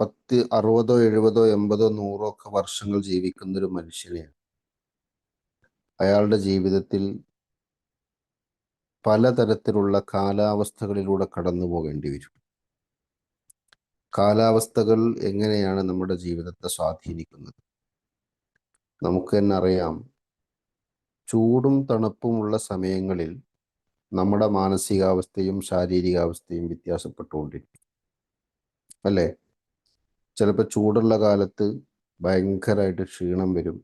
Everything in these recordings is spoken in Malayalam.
പത്ത് അറുപതോ എഴുപതോ എൺപതോ നൂറോ ഒക്കെ വർഷങ്ങൾ ജീവിക്കുന്ന ഒരു മനുഷ്യനെയാണ്. അയാളുടെ ജീവിതത്തിൽ പലതരത്തിലുള്ള കാലാവസ്ഥകളിലൂടെ കടന്നു പോകേണ്ടി വരും. കാലാവസ്ഥകൾ എങ്ങനെയാണ് നമ്മുടെ ജീവിതത്തെ സ്വാധീനിക്കുന്നത്? നമുക്ക് തന്നെ അറിയാം. ചൂടും തണുപ്പുമുള്ള സമയങ്ങളിൽ നമ്മുടെ മാനസികാവസ്ഥയും ശാരീരികാവസ്ഥയും വ്യത്യാസപ്പെട്ടുകൊണ്ടിരിക്കും. അല്ലേ? ചിലപ്പോൾ ചൂടുള്ള കാലത്ത് ഭയങ്കരമായിട്ട് ക്ഷീണം വരും.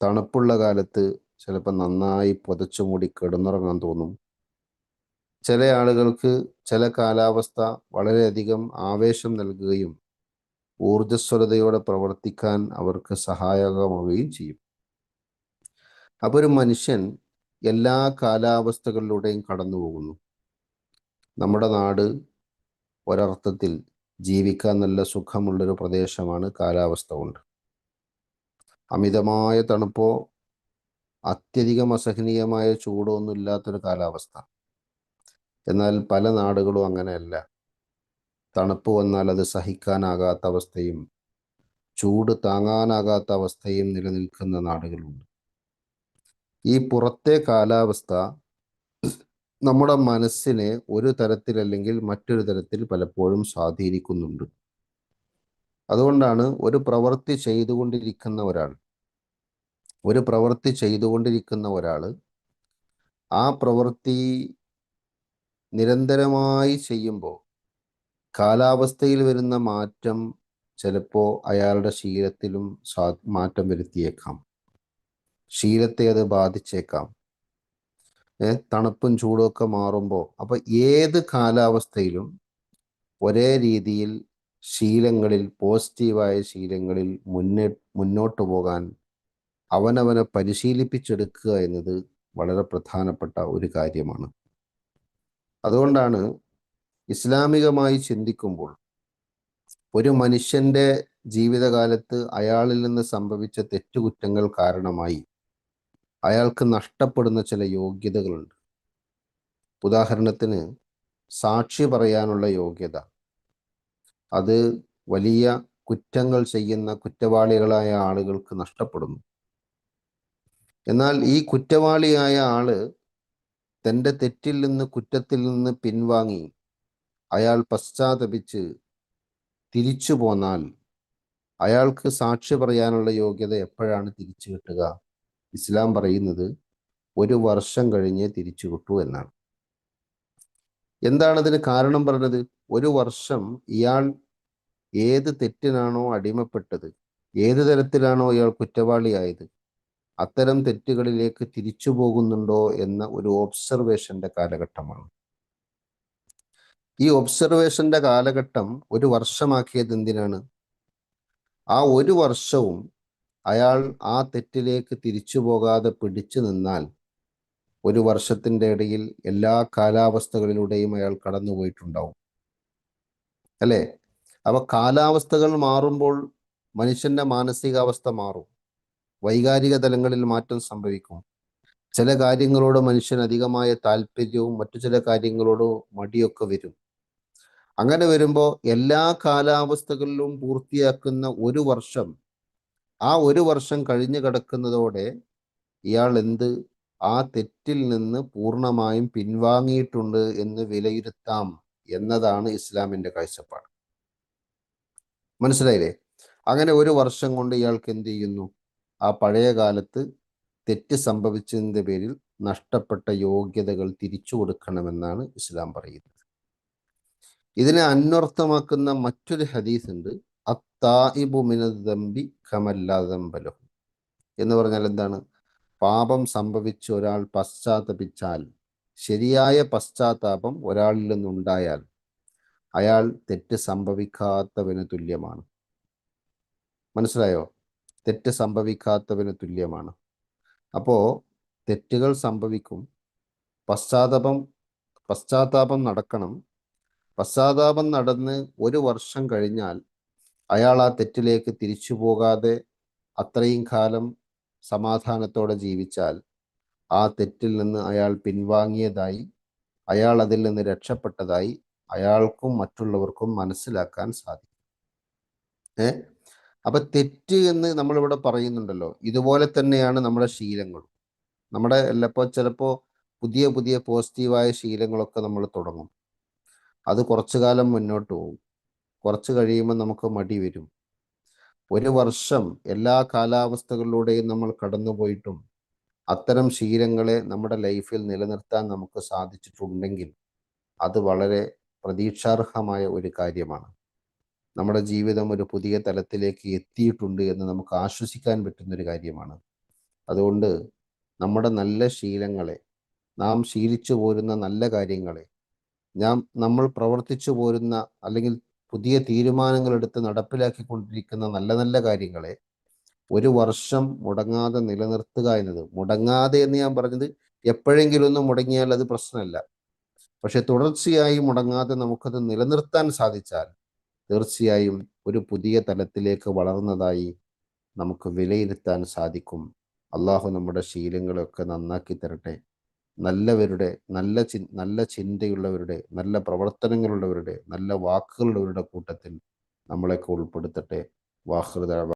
തണുപ്പുള്ള കാലത്ത് ചിലപ്പോൾ നന്നായി പുതച്ചു മൂടി കിടന്നുറങ്ങാൻ തോന്നും. ചില ആളുകൾക്ക് ചില കാലാവസ്ഥ വളരെയധികം ആവേശം നൽകുകയും ഊർജസ്വലതയോടെ പ്രവർത്തിക്കാൻ അവർക്ക് സഹായകമാവുകയും ചെയ്യും. അപ്പോൾ ഒരു മനുഷ്യൻ എല്ലാ കാലാവസ്ഥകളിലൂടെയും കടന്നു പോകുന്നു നമ്മുടെ നാട് ഒരർത്ഥത്തിൽ ജീവിക്കാൻ നല്ല സുഖമുള്ളൊരു പ്രദേശമാണ് കാലാവസ്ഥ കൊണ്ട്. അമിതമായ തണുപ്പോ അത്യധികം അസഹനീയമായ ചൂടോ ഒന്നും ഇല്ലാത്തൊരു കാലാവസ്ഥ. എന്നാൽ പല നാടുകളും അങ്ങനെയല്ല. തണുപ്പ് വന്നാൽ അത് സഹിക്കാനാകാത്ത അവസ്ഥയും ചൂട് താങ്ങാനാകാത്ത അവസ്ഥയും നിലനിൽക്കുന്ന നാടുകളുണ്ട്. ഈ പുറത്തെ കാലാവസ്ഥ നമ്മുടെ മനസ്സിനെ ഒരു തരത്തിൽ അല്ലെങ്കിൽ മറ്റൊരു തരത്തിൽ പലപ്പോഴും സ്വാധീനിക്കുന്നുണ്ട്. അതുകൊണ്ടാണ് ഒരു പ്രവൃത്തി ചെയ്തുകൊണ്ടിരിക്കുന്ന ഒരാൾ ഒരു പ്രവൃത്തി ചെയ്തുകൊണ്ടിരിക്കുന്ന ഒരാൾ ആ പ്രവൃത്തി നിരന്തരമായി ചെയ്യുമ്പോൾ കാലാവസ്ഥയിൽ വരുന്ന മാറ്റം ചിലപ്പോൾ അയാളുടെ ശീലത്തിലും മാറ്റം വരുത്തിയേക്കാം. ശീലത്തെ അത് ബാധിച്ചേക്കാം. തണുപ്പും ചൂടും ഒക്കെ മാറുമ്പോൾ അപ്പൊ ഏത് കാലാവസ്ഥയിലും ഒരേ രീതിയിൽ ശീലങ്ങളിൽ പോസിറ്റീവായ ശീലങ്ങളിൽ മുന്നേ മുന്നോട്ട് പോകാൻ അവനവനെ പരിശീലിപ്പിച്ചെടുക്കുക എന്നത് വളരെ പ്രധാനപ്പെട്ട ഒരു കാര്യമാണ്. അതുകൊണ്ടാണ് ഇസ്ലാമികമായി ചിന്തിക്കുമ്പോൾ ഒരു മനുഷ്യന്റെ ജീവിതകാലത്ത് അയാളിൽ നിന്ന് സംഭവിച്ച തെറ്റുകുറ്റങ്ങൾ കാരണമായി അയാൾക്ക് നഷ്ടപ്പെടുന്ന ചില യോഗ്യതകളുണ്ട്. ഉദാഹരണത്തിന് സാക്ഷി പറയാനുള്ള യോഗ്യത. അത് വലിയ കുറ്റങ്ങൾ ചെയ്യുന്ന കുറ്റവാളികളായ ആളുകൾക്ക് നഷ്ടപ്പെടുന്നു. എന്നാൽ ഈ കുറ്റവാളിയായ ആൾ തന്റെ തെറ്റിൽ നിന്ന് കുറ്റത്തിൽ നിന്ന് പിൻവാങ്ങി അയാൾ പശ്ചാത്തപിച്ച് തിരിച്ചു പോന്നാൽ അയാൾക്ക് സാക്ഷി പറയാനുള്ള യോഗ്യത എപ്പോഴാണ് തിരിച്ചു കിട്ടുക? ഇസ്ലാം പറയുന്നത് ഒരു വർഷം കഴിഞ്ഞേ തിരിച്ചു കിട്ടൂ എന്നാണ്. എന്താണ് അതിന് കാരണം പറഞ്ഞത്? ഒരു വർഷം ഇയാൾ ഏത് തെറ്റിനാണോ അടിമപ്പെട്ടത് ഏത് തരത്തിലാണോ ഇയാൾ കുറ്റവാളിയായത് അത്തരം തെറ്റുകളിലേക്ക് തിരിച്ചു പോകുന്നുണ്ടോ എന്ന ഒരു ഒബ്സർവേഷന്റെ കാലഘട്ടമാണ്. ഈ ഒബ്സർവേഷന്റെ കാലഘട്ടം ഒരു വർഷമാക്കിയത് എന്തിനാണ്? ആ ഒരു വർഷവും അയാൾ ആ തെറ്റിലേക്ക് തിരിച്ചു പോകാതെ പിടിച്ചു നിന്നാൽ ഒരു വർഷത്തിന്റെ ഇടയിൽ എല്ലാ കാലാവസ്ഥകളിലൂടെയും അയാൾ കടന്നുപോയിട്ടുണ്ടാവും അല്ലേ? അപ്പൊ കാലാവസ്ഥകൾ മാറുമ്പോൾ മനുഷ്യന്റെ മാനസികാവസ്ഥ മാറും. വൈകാരിക തലങ്ങളിൽ മാറ്റം സംഭവിക്കും. ചില കാര്യങ്ങളോട് മനുഷ്യൻ അധികമായ താല്പര്യവും മറ്റു ചില കാര്യങ്ങളോട് മടിയൊക്കെ വരും. അങ്ങനെ വരുമ്പോൾ എല്ലാ കാലാവസ്ഥകളിലും പൂർത്തിയാക്കുന്ന ഒരു വർഷം ആ ഒരു വർഷം കഴിഞ്ഞു കിടക്കുന്നതോടെ ഇയാൾ എന്ത്? ആ തെറ്റിൽ നിന്ന് പൂർണമായും പിൻവാങ്ങിയിട്ടുണ്ട് എന്ന് വിലയിരുത്താം എന്നതാണ് ഇസ്ലാമിന്റെ കാഴ്ചപ്പാട്. മനസ്സിലായില്ലേ? അങ്ങനെ ഒരു വർഷം കൊണ്ട് ഇയാൾക്ക് എന്ത് ചെയ്യുന്നു? ആ പഴയ കാലത്ത് തെറ്റ് സംഭവിച്ചതിന്റെ പേരിൽ നഷ്ടപ്പെട്ട യോഗ്യതകൾ തിരിച്ചു കൊടുക്കണമെന്നാണ് ഇസ്ലാം പറയുന്നത്. ഇതിനെ അന്വർത്ഥമാക്കുന്ന മറ്റൊരു ഹദീസ് ഉണ്ട് അത്തായിബു മിനദ്ദംബി കമല്ലാദംബലു എന്ന് പറഞ്ഞാൽ എന്താണ്? പാപം സംഭവിച്ച ഒരാൾ പശ്ചാത്തപിച്ചാൽ ശരിയായ പശ്ചാത്താപം ഒരാളിൽ നിന്നുണ്ടായാൽ അയാൾ തെറ്റ് സംഭവിക്കാത്തവന് തുല്യമാണ്. മനസ്സിലായോ? തെറ്റ് സംഭവിക്കാത്തവന് തുല്യമാണ്. അപ്പോൾ തെറ്റുകൾ സംഭവിക്കും. പശ്ചാത്താപം പശ്ചാത്താപം നടക്കണം. പശ്ചാത്താപം നടന്ന് ഒരു വർഷം കഴിഞ്ഞാൽ അയാൾ ആ തെറ്റിലേക്ക് തിരിച്ചു പോകാതെ അത്രയും കാലം സമാധാനത്തോടെ ജീവിച്ചാൽ ആ തെറ്റിൽ നിന്ന് അയാൾ പിൻവാങ്ങിയതായി അയാൾ അതിൽ നിന്ന് രക്ഷപ്പെട്ടതായി അയാൾക്കും മറ്റുള്ളവർക്കും മനസ്സിലാക്കാൻ സാധിക്കും. ഏ? അപ്പൊ തെറ്റ് എന്ന് നമ്മളിവിടെ പറയുന്നുണ്ടല്ലോ. ഇതുപോലെ തന്നെയാണ് നമ്മുടെ ശീലങ്ങളും. നമ്മുടെ എല്ലപ്പോൾ ചിലപ്പോൾ പുതിയ പുതിയ പോസിറ്റീവായ ശീലങ്ങളൊക്കെ നമ്മൾ തുടങ്ങും. അത് കുറച്ചു കാലം മുന്നോട്ട് പോകും. കുറച്ച് കഴിയുമ്പോൾ നമുക്ക് മടി വരും. ഒരു വർഷം എല്ലാ കാലാവസ്ഥകളിലൂടെയും നമ്മൾ കടന്നുപോയിട്ടും അത്തരം ശീലങ്ങളെ നമ്മുടെ ലൈഫിൽ നിലനിർത്താൻ നമുക്ക് സാധിച്ചിട്ടുണ്ടെങ്കിൽ അത് വളരെ പ്രതീക്ഷാർഹമായ ഒരു കാര്യമാണ്. നമ്മുടെ ജീവിതം ഒരു പുതിയ തലത്തിലേക്ക് എത്തിയിട്ടുണ്ട് എന്ന് നമുക്ക് ആശ്വസിക്കാൻ പറ്റുന്നൊരു കാര്യമാണ്. അതുകൊണ്ട് നമ്മുടെ നല്ല ശീലങ്ങളെ നാം ശീലിച്ചു പോരുന്ന നല്ല കാര്യങ്ങളെ നാം നമ്മൾ പ്രവർത്തിച്ചു പോരുന്ന അല്ലെങ്കിൽ പുതിയ തീരുമാനങ്ങൾ എടുത്ത് നടപ്പിലാക്കിക്കൊണ്ടിരിക്കുന്ന നല്ല നല്ല കാര്യങ്ങളെ ഒരു വർഷം മുടങ്ങാതെ നിലനിർത്തുക എന്നത് മുടങ്ങാതെ എന്ന് ഞാൻ പറഞ്ഞത് എപ്പോഴെങ്കിലും ഒന്ന് മുടങ്ങിയാൽ അത് പ്രശ്നമല്ല. പക്ഷെ തുടർച്ചയായി മുടങ്ങാതെ നമുക്കത് നിലനിർത്താൻ സാധിച്ചാൽ തീർച്ചയായും ഒരു പുതിയ തലത്തിലേക്ക് വളർന്നതായി നമുക്ക് വിലയിരുത്താൻ സാധിക്കും. അള്ളാഹു നമ്മുടെ ശീലങ്ങളൊക്കെ നന്നാക്കി തരട്ടെ. നല്ലവരുടെ നല്ല ചി നല്ല ചിന്തയുള്ളവരുടെ നല്ല പ്രവർത്തനങ്ങളുള്ളവരുടെ നല്ല വാക്കുകളുള്ളവരുടെ കൂട്ടത്തിൽ നമ്മളെയൊക്കെ ഉൾപ്പെടുത്തട്ടെ. വാഹൃദ